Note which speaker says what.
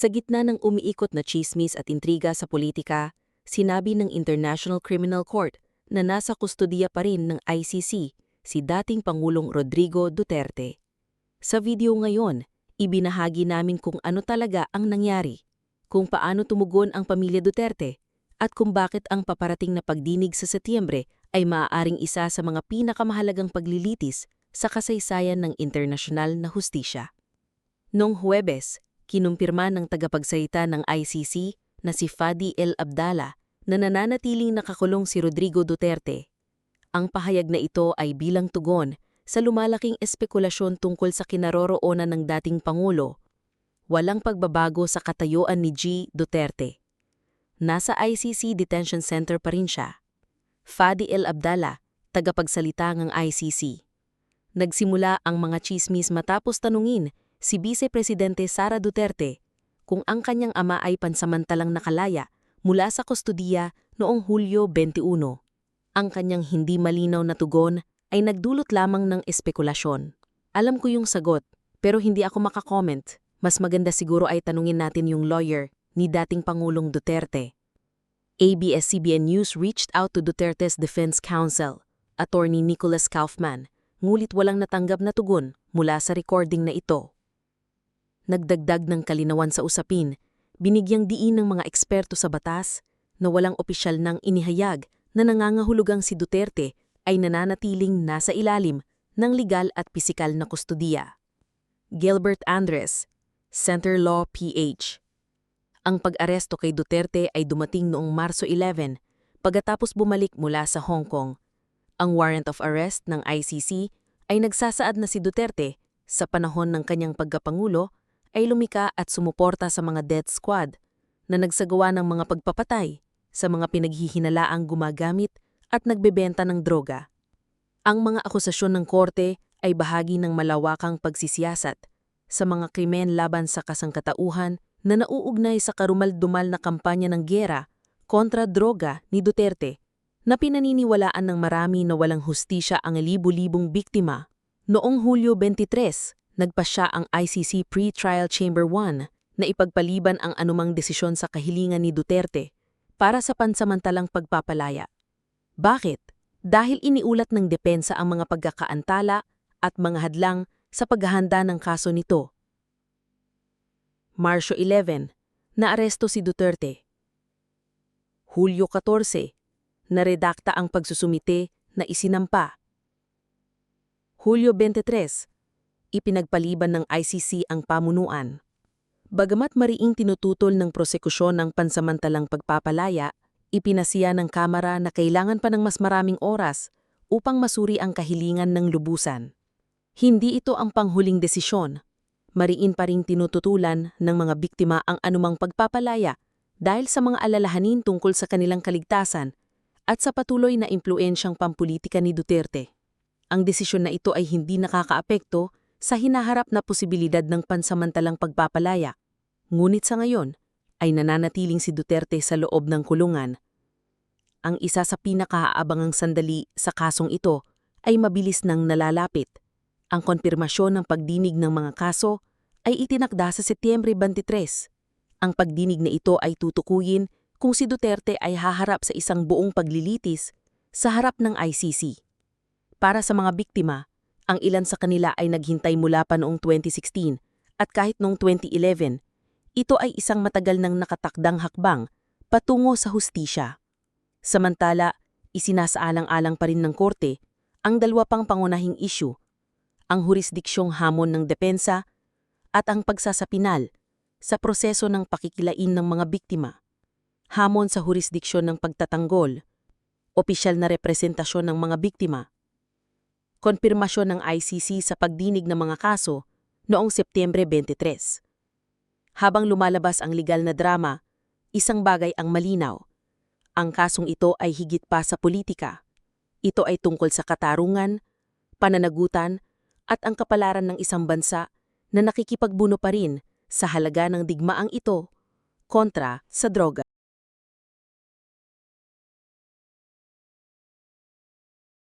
Speaker 1: Sa gitna ng umiikot na chismis at intriga sa politika, sinabi ng International Criminal Court na nasa kustudiya pa rin ng ICC si dating Pangulong Rodrigo Duterte. Sa video ngayon, ibinahagi namin kung ano talaga ang nangyari, kung paano tumugon ang pamilya Duterte, at kung bakit ang paparating na pagdinig sa Setyembre ay maaaring isa sa mga pinakamahalagang paglilitis sa kasaysayan ng internasyonal na hustisya. Noong Huwebes, kinumpirma ng tagapagsalita ng ICC na si Fadi El Abdala na nananatiling nakakulong si Rodrigo Duterte. Ang pahayag na ito ay bilang tugon sa lumalaking espekulasyon tungkol sa kinaroroonan ng dating Pangulo. Walang pagbabago sa katayuan ni G. Duterte. Nasa ICC Detention Center pa rin siya. Fadi El Abdala, tagapagsalita ng ICC. Nagsimula ang mga chismis matapos tanungin si Vice Presidente Sara Duterte kung ang kanyang ama ay pansamantalang nakalaya mula sa kustudiya noong Hulyo 21. Ang kanyang hindi malinaw na tugon ay nagdulot lamang ng espekulasyon. Alam ko yung sagot, pero hindi ako makakomment. Mas maganda siguro ay tanungin natin yung lawyer ni dating Pangulong Duterte. ABS-CBN News reached out to Duterte's Defense Counsel, Attorney Nicholas Kaufman, ngulit walang natanggap na tugon mula sa recording na ito nagdagdag ng kalinawan sa usapin, binigyang diin ng mga eksperto sa batas na walang opisyal nang inihayag na nangangahulugang si Duterte ay nananatiling nasa ilalim ng legal at pisikal na kustudiya. Gilbert Andres, Center Law PH Ang pag-aresto kay Duterte ay dumating noong Marso 11 pagkatapos bumalik mula sa Hong Kong. Ang warrant of arrest ng ICC ay nagsasaad na si Duterte sa panahon ng kanyang pagkapangulo ay lumika at sumuporta sa mga death squad na nagsagawa ng mga pagpapatay sa mga pinaghihinalaang gumagamit at nagbebenta ng droga. Ang mga akusasyon ng korte ay bahagi ng malawakang pagsisiyasat sa mga krimen laban sa kasangkatauhan na nauugnay sa karumal-dumal na kampanya ng gera kontra droga ni Duterte na pinaniniwalaan ng marami na walang hustisya ang libu-libong biktima. Noong Hulyo 23, nagpasya ang ICC Pre-Trial Chamber 1 na ipagpaliban ang anumang desisyon sa kahilingan ni Duterte para sa pansamantalang pagpapalaya. Bakit? Dahil iniulat ng depensa ang mga pagkakaantala at mga hadlang sa paghahanda ng kaso nito. Marsyo 11, naaresto si Duterte. Hulyo 14, naredakta ang pagsusumite na isinampa. Hulyo 23, ipinagpaliban ng ICC ang pamunuan. Bagamat mariing tinututol ng prosekusyon ng pansamantalang pagpapalaya, ipinasiya ng Kamara na kailangan pa ng mas maraming oras upang masuri ang kahilingan ng lubusan. Hindi ito ang panghuling desisyon. Mariin pa ring tinututulan ng mga biktima ang anumang pagpapalaya dahil sa mga alalahanin tungkol sa kanilang kaligtasan at sa patuloy na impluensyang pampulitika ni Duterte. Ang desisyon na ito ay hindi nakakaapekto sa hinaharap na posibilidad ng pansamantalang pagpapalaya. Ngunit sa ngayon, ay nananatiling si Duterte sa loob ng kulungan. Ang isa sa pinakaabangang sandali sa kasong ito ay mabilis nang nalalapit. Ang konfirmasyon ng pagdinig ng mga kaso ay itinakda sa Setyembre 23. Ang pagdinig na ito ay tutukuyin kung si Duterte ay haharap sa isang buong paglilitis sa harap ng ICC. Para sa mga biktima, ang ilan sa kanila ay naghintay mula pa noong 2016 at kahit noong 2011, ito ay isang matagal nang nakatakdang hakbang patungo sa hustisya. Samantala, isinasaalang-alang pa rin ng korte ang dalawa pang pangunahing issue, ang jurisdiksyong hamon ng depensa at ang pagsasapinal sa proseso ng pakikilain ng mga biktima. Hamon sa jurisdiksyon ng pagtatanggol, opisyal na representasyon ng mga biktima, konfirmasyon ng ICC sa pagdinig ng mga kaso noong Setyembre 23. Habang lumalabas ang legal na drama, isang bagay ang malinaw. Ang kasong ito ay higit pa sa politika. Ito ay tungkol sa katarungan, pananagutan, at ang kapalaran ng isang bansa na nakikipagbuno pa rin sa halaga ng digmaang ito kontra sa droga.